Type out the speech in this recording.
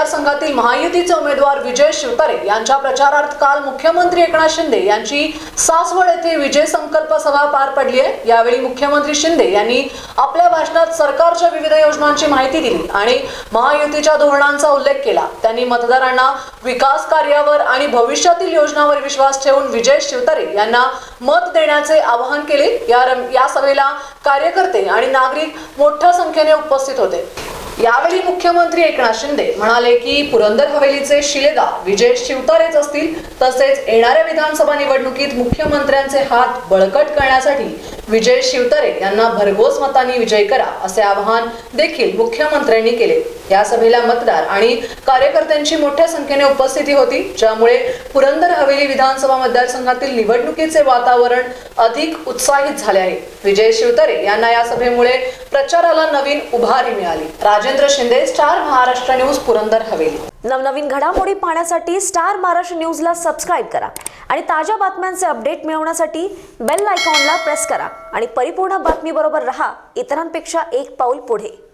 मतदारसंघातील महायुतीचे उमेदवार विजय शिवतारे यांच्या प्रचारार्थ काल मुख्यमंत्री एकनाथ शिंदे यांची सासवड येथे विजय संकल्प सभा पार पडली आहे. यावेळी मुख्यमंत्री शिंदे यांनी आपल्या भाषणात सरकारच्या विविध योजनांची माहिती दिली आणि महायुतीच्या धोरणांचा उल्लेख केला. त्यांनी मतदारांना विकास कार्यावर आणि भविष्यातील योजनावर विश्वास ठेवून विजय शिवतारे यांना मत देण्याचे आवाहन केले. या रम- या सभेला कार्यकर्ते आणि नागरिक मोठ्या संख्येने उपस्थित होते. यावेळी मुख्यमंत्री एकनाथ शिंदे म्हणाले की पुरंदर हवेलीचे शिलेदार विजय शिवतारेच असतील तसेच येणाऱ्या विधानसभा निवडणुकीत मुख्यमंत्र्यांचे हात बळकट करण्यासाठी विजय शिवतारे यांना भरघोस मतांनी विजय करा असे आवाहन देखील मुख्यमंत्र्यांनी केले. या सभेला मतदार आणि कार्यकर्त्यांची मोठ्या संख्येने उपस्थिती होती ज्यामुळे पुरंदर हवेली विधानसभा मतदारसंघातील निवडणुकीचे वातावरण अधिक उत्साहित झाले आहे. विजय शिवतरे यांना या सभेमुळे प्रचाराला नवीन उभारी मिळाली. Rajendra Shinde star Maharashtra news Purandar Haveli. नवनवीन घडामोडी पाहण्यासाठी स्टार महाराष्ट्र न्यूजला सबस्क्राईब करा आणि ताज्या बातम्यांचे अपडेट मिळवण्यासाठी बेल आयकॉनला प्रेस करा. आणि परिपूर्ण बातमीबरोबर रहा इतरांपेक्षा एक पाऊल पुढे.